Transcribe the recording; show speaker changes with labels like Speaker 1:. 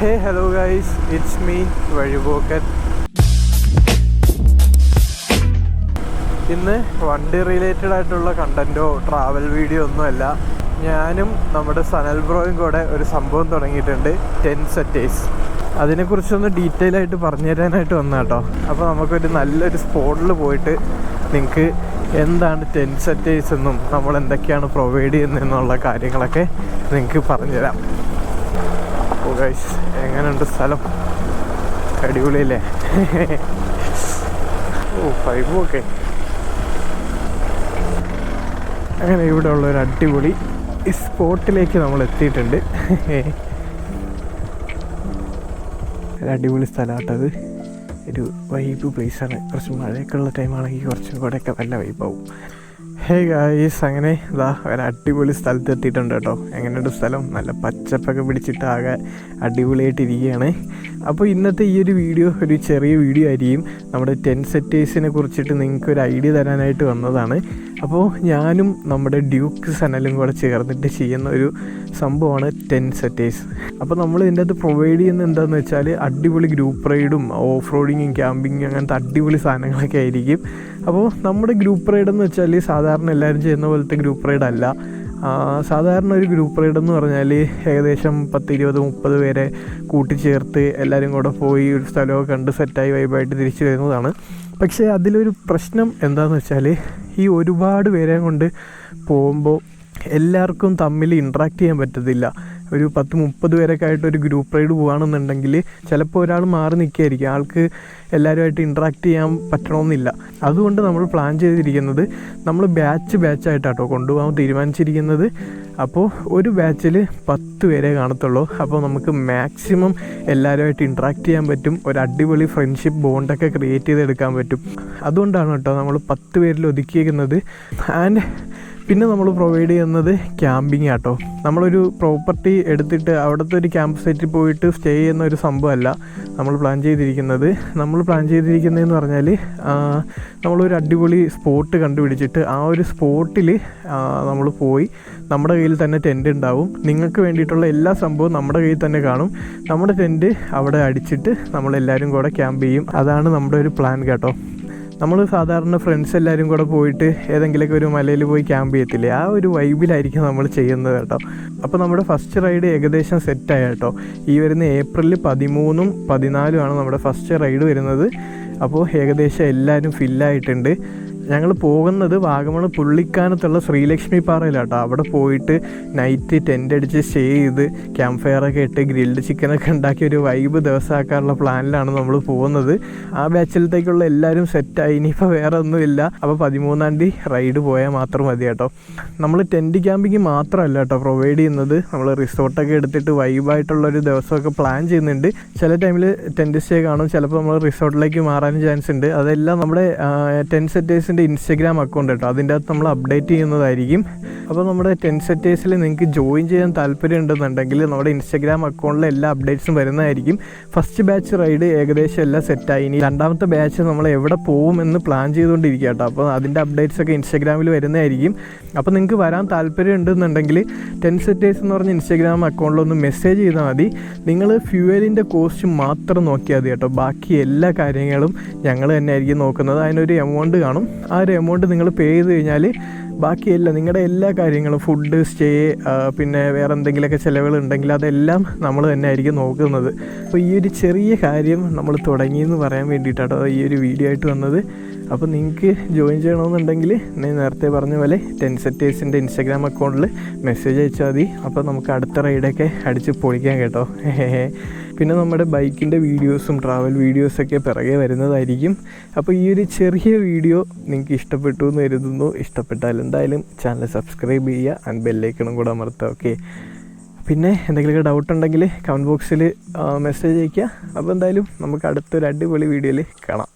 Speaker 1: Hey hello guys it's me വഴിപോക്കൻ ഇന്ന് വണ്ടി related ആയിട്ടുള്ള കണ്ടന്റോ ട്രാവൽ വീഡിയോ ഒന്നുമല്ല ഞാനും നമ്മുടെ സനൽ ബ്രോയും കൂടെ ഒരു സംഭവം തുടങ്ങിയിട്ടുണ്ട് ടെൻ സെറ്റേഴ്സ് അതിനെക്കുറിച്ചൊന്ന് ഡീറ്റെയിൽ ആയിട്ട് പറഞ്ഞു തരാനായിട്ട് വന്ന കേട്ടോ അപ്പോൾ നമുക്കൊരു നല്ലൊരു സ്പോട്ടിൽ പോയിട്ട് നിങ്ങൾക്ക് എന്താണ് ടെൻ സെറ്റേഴ്സ് എന്നും നമ്മൾ എന്തൊക്കെയാണ് പ്രൊവൈഡ് ചെയ്യുന്നതെന്നുള്ള കാര്യങ്ങളൊക്കെ നിങ്ങൾക്ക് പറഞ്ഞുതരാം. ഗൈസ് എങ്ങനെയുണ്ട് സ്ഥലം? അടിപൊളിയല്ലേ? ഓ ഫൈബ് ഒക്കെ. അങ്ങനെ ഇവിടെ ഉള്ള ഒരു അടിപൊളി സ്പോട്ടിലേക്ക് നമ്മൾ എത്തിയിട്ടുണ്ട്. അടിപൊളി സ്ഥലമാട്ടത് ഒരു വൈബ് പ്ലേസാണ് കുറച്ച് മഴയൊക്കെ ഉള്ള ടൈമാണെങ്കിൽ കുറച്ചും കൂടെയൊക്കെ നല്ല വൈബാവും ഹേ ഗായ്സ് അങ്ങനെ ഇതാ ഒരു അടിപൊളി സ്ഥലത്ത് എത്തിയിട്ടുണ്ട് കേട്ടോ. എങ്ങനെയുണ്ട് സ്ഥലം? നല്ല പച്ചപ്പൊക്കെ പിടിച്ചിട്ട് ആകെ അടിപൊളിയായിട്ട് ഇരിക്കുകയാണ് അപ്പോൾ ഇന്നത്തെ ഈ ഒരു വീഡിയോ ഒരു ചെറിയ വീഡിയോ ആയിരിക്കും. നമ്മുടെ ടെൻ സെറ്റേഴ്സിനെ കുറിച്ചിട്ട് നിങ്ങൾക്ക് ഒരു ഐഡിയ തരാനായിട്ട് വന്നതാണ്. അപ്പോൾ ഞാനും നമ്മുടെ ഡ്യൂക്ക് സനലും കൂടെ ചേർന്നിട്ട് ചെയ്യുന്ന ഒരു സംഭവമാണ് ടെൻ സെറ്റേഴ്സ് അപ്പോൾ നമ്മൾ ഇതിന്റെ അകത്ത് പ്രൊവൈഡ് ചെയ്യുന്ന എന്താണെന്ന് വെച്ചാൽ അടിപൊളി ഗ്രൂപ്പ് റൈഡും ഓഫ് റോഡിങ്ങും ക്യാമ്പിങ്ങും അങ്ങനത്തെ അടിപൊളി സാധനങ്ങളൊക്കെ ആയിരിക്കും. അപ്പോൾ നമ്മുടെ ഗ്രൂപ്പ് റൈഡ് എന്ന് വെച്ചാൽ സാധാരണ എല്ലാവരും ചെയ്യുന്ന പോലത്തെ ഗ്രൂപ്പ് റൈഡ് അല്ല. സാധാരണ ഒരു ഗ്രൂപ്പ് റൈഡ് എന്ന് പറഞ്ഞാൽ ഏകദേശം പത്ത് ഇരുപത് മുപ്പത് പേരെ കൂട്ടിച്ചേർത്ത് എല്ലാവരും കൂടെ പോയി ഒരു സ്ഥലമൊക്കെ കണ്ട് സെറ്റായി വൈബായിട്ട് തിരിച്ചു വരുന്നതാണ്. പക്ഷേ അതിലൊരു പ്രശ്നം എന്താണെന്ന് വെച്ചാൽ ഈ ഒരുപാട് പേരെ കൊണ്ട് പോകുമ്പോൾ എല്ലാവർക്കും തമ്മിൽ ഇൻട്രാക്ട് ചെയ്യാൻ പറ്റത്തില്ല. ഒരു പത്ത് മുപ്പത് പേരൊക്കെ ആയിട്ട് ഒരു ഗ്രൂപ്പ് റൈഡ് പോകുകയാണെന്നുണ്ടെങ്കിൽ ചിലപ്പോൾ ഒരാൾ മാറി നിൽക്കുകയായിരിക്കും. ആൾക്ക് എല്ലാവരുമായിട്ട് ഇൻട്രാക്ട് ചെയ്യാൻ പറ്റണമെന്നില്ല. അതുകൊണ്ട് നമ്മൾ പ്ലാൻ ചെയ്തിരിക്കുന്നത് നമ്മൾ ബാച്ച് ബാച്ചായിട്ടാട്ടോ കൊണ്ടുപോകാൻ തീരുമാനിച്ചിരിക്കുന്നത്. അപ്പോൾ ഒരു ബാച്ചിൽ പത്ത് പേരെ കാണത്തുള്ളൂ. അപ്പോൾ നമുക്ക് മാക്സിമം എല്ലാവരുമായിട്ട് ഇൻട്രാക്ട് ചെയ്യാൻ പറ്റും. ഒരു അടിപൊളി ഫ്രണ്ട്ഷിപ്പ് ബോണ്ടൊക്കെ ക്രിയേറ്റ് ചെയ്തെടുക്കാൻ പറ്റും. അതുകൊണ്ടാണ് കേട്ടോ നമ്മൾ പത്ത് പേരിൽ ഒതുക്കിയിരിക്കുന്നത്. ആൻഡ് പിന്നെ നമ്മൾ പ്രൊവൈഡ് ചെയ്യുന്നത് ക്യാമ്പിംഗ് ആട്ടോ. നമ്മളൊരു പ്രോപ്പർട്ടി എടുത്തിട്ട് അവിടുത്തെ ഒരു ക്യാമ്പ് സൈറ്റിൽ പോയിട്ട് സ്റ്റേ ചെയ്യുന്ന ഒരു സംഭവമല്ല നമ്മൾ പ്ലാൻ ചെയ്തിരിക്കുന്നത്. നമ്മൾ പ്ലാൻ ചെയ്തിരിക്കുന്നതെന്ന് പറഞ്ഞാൽ നമ്മളൊരു അടിപൊളി സ്പോട്ട് കണ്ടുപിടിച്ചിട്ട് ആ ഒരു സ്പോട്ടിൽ നമ്മൾ പോയി നമ്മുടെ കയ്യിൽ തന്നെ ടെന്റ് ഉണ്ടാവും. നിങ്ങൾക്ക് വേണ്ടിയിട്ടുള്ള എല്ലാ സംഭവവും നമ്മുടെ കയ്യിൽ തന്നെ കാണും. നമ്മുടെ ടെന്റ് അവിടെ അടിച്ചിട്ട് നമ്മളെല്ലാവരും കൂടെ ക്യാമ്പ് ചെയ്യും. അതാണ് നമ്മുടെ ഒരു പ്ലാൻ കേട്ടോ. നമ്മൾ സാധാരണ ഫ്രണ്ട്സ് എല്ലാവരും കൂടെ പോയിട്ട് ഏതെങ്കിലുമൊക്കെ ഒരു മലയിൽ പോയി ക്യാമ്പ് ചെയ്യത്തില്ലേ? ആ ഒരു വൈബിലായിരിക്കും നമ്മൾ ചെയ്യുന്നത് കേട്ടോ. അപ്പോൾ നമ്മുടെ ഫസ്റ്റ് റൈഡ് ഏകദേശം സെറ്റായ കേട്ടോ. ഈ വരുന്ന ഏപ്രിൽ പതിമൂന്നും പതിനാലുമാണ് നമ്മുടെ ഫസ്റ്റ് റൈഡ് വരുന്നത്. അപ്പോൾ ഏകദേശം എല്ലാവരും ഫില്ലായിട്ടുണ്ട് ഞങ്ങൾ പോകുന്നത് വാഗമൺ പുള്ളിക്കാനത്തുള്ള ശ്രീലക്ഷ്മി പാറയിലാട്ടോ. അവിടെ പോയിട്ട് നൈറ്റ് ടെന്റ് അടിച്ച് സ്റ്റേ ചെയ്ത് ക്യാമ്പ് ഫയറൊക്കെ ഇട്ട് ഗ്രിൽഡ് ചിക്കനൊക്കെ ഉണ്ടാക്കി ഒരു വൈബ് ദിവസമാക്കാനുള്ള പ്ലാനിലാണ് നമ്മൾ പോകുന്നത്. ആ ബാച്ചിലത്തേക്കുള്ള എല്ലാവരും സെറ്റായി ഇനിയിപ്പോൾ വേറെ ഒന്നുമില്ല. അപ്പോൾ പതിമൂന്നാം തീയതി റൈഡ് പോയാൽ മാത്രം മതി കേട്ടോ നമ്മൾ ടെന്റ് ക്യാമ്പിങ് മാത്രമല്ല കേട്ടോ പ്രൊവൈഡ് ചെയ്യുന്നത് നമ്മൾ റിസോർട്ടൊക്കെ എടുത്തിട്ട് വൈബായിട്ടുള്ള ഒരു ദിവസമൊക്കെ പ്ലാൻ ചെയ്യുന്നുണ്ട്. ചില ടൈമിൽ ടെന്റ് സ്റ്റേ കാണും. ചിലപ്പോൾ നമ്മൾ റിസോർട്ടിലേക്ക് മാറാനും ചാൻസ് ഉണ്ട്. അതെല്ലാം നമ്മുടെ ടെൻ സെറ്റേഴ്സിന്റെ ഇൻസ്റ്റഗ്രാം അക്കൗണ്ട് കേട്ടോ. അതിന്റെ അകത്ത് നമ്മൾ അപ്ഡേറ്റ് ചെയ്യുന്നതായിരിക്കും. അപ്പോൾ നമ്മുടെ ടെൻ സെറ്റേഴ്സിൽ നിങ്ങൾക്ക് ജോയിൻ ചെയ്യാൻ താല്പര്യം ഉണ്ടെന്നുണ്ടെങ്കിൽ നമ്മുടെ ഇൻസ്റ്റഗ്രാം അക്കൗണ്ടിലെ എല്ലാ അപ്ഡേറ്റ്സും വരുന്നതായിരിക്കും. ഫസ്റ്റ് ബാച്ച് റൈഡ് ഏകദേശം എല്ലാം സെറ്റായി ഇനി രണ്ടാമത്തെ ബാച്ച് നമ്മൾ എവിടെ പോകുമെന്ന് പ്ലാൻ ചെയ്തുകൊണ്ടിരിക്കുക കേട്ടോ അപ്പോൾ അതിന്റെ അപ്ഡേറ്റ്സ് ഒക്കെ ഇൻസ്റ്റഗ്രാമിൽ വരുന്നതായിരിക്കും. അപ്പോൾ നിങ്ങൾക്ക് വരാൻ താല്പര്യം ഉണ്ടെന്നുണ്ടെങ്കിൽ ടെൻ സെറ്റേഴ്സ് എന്ന് പറഞ്ഞ ഇൻസ്റ്റഗ്രാം അക്കൗണ്ടിലൊന്ന് മെസ്സേജ് ചെയ്താൽ മതി. നിങ്ങൾ ഫ്യൂവലിന്റെ കോസ്റ്റ് മാത്രം നോക്കിയാൽ മതി കേട്ടോ. ബാക്കി എല്ലാ കാര്യങ്ങളും ഞങ്ങൾ തന്നെ ആയിരിക്കും നോക്കുന്നത്. അതിനൊരു എമൗണ്ട് കാണും. ആ ഒരു എമൗണ്ട് നിങ്ങൾ പേ ചെയ്ത് കഴിഞ്ഞാൽ ബാക്കിയെല്ലാം നിങ്ങളുടെ എല്ലാ കാര്യങ്ങളും ഫുഡ് സ്റ്റേ പിന്നെ വേറെ എന്തെങ്കിലുമൊക്കെ ചിലവുകൾ ഉണ്ടെങ്കിൽ അതെല്ലാം നമ്മൾ തന്നെ ആയിരിക്കും നോക്കുന്നത്. അപ്പോൾ ഈ ഒരു ചെറിയ കാര്യം നമ്മൾ തുടങ്ങിയെന്ന് പറയാൻ വേണ്ടിയിട്ടാണ് ഈ ഒരു വീഡിയോ ആയിട്ട് വന്നത്. അപ്പോൾ നിങ്ങൾക്ക് ജോയിൻ ചെയ്യണമെന്നുണ്ടെങ്കിൽ ഞാൻ നേരത്തെ പറഞ്ഞ പോലെ ടെൻ സെറ്റേഴ്സിന്റെ ഇൻസ്റ്റാഗ്രാം അക്കൗണ്ടിൽ മെസ്സേജ് അയച്ചാൽ മതി. അപ്പോൾ നമുക്ക് അടുത്ത റൈഡൊക്കെ അടിച്ച് പൊളിക്കാം കേട്ടോ. പിന്നെ നമ്മുടെ ബൈക്കിന്റെ വീഡിയോസും ട്രാവൽ വീഡിയോസൊക്കെ പിറകെ വരുന്നതായിരിക്കും. അപ്പോൾ ഈ ഒരു ചെറിയ വീഡിയോ നിങ്ങൾക്ക് ഇഷ്ടപ്പെട്ടു എന്ന് കരുതുന്നു. ഇഷ്ടപ്പെട്ടാൽ എന്തായാലും ചാനൽ സബ്സ്ക്രൈബ് ചെയ്യുക ആൻഡ് ബെല്ലൈക്കണം കൂടെ അമർത്തുക ഓക്കെ പിന്നെ എന്തെങ്കിലുമൊക്കെ ഡൗട്ട് ഉണ്ടെങ്കിൽ കമന്റ് ബോക്സിൽ മെസ്സേജ് അയയ്ക്കുക. അപ്പോൾ എന്തായാലും നമുക്ക് അടുത്തൊരു അടിപൊളി വീഡിയോയിൽ കാണാം.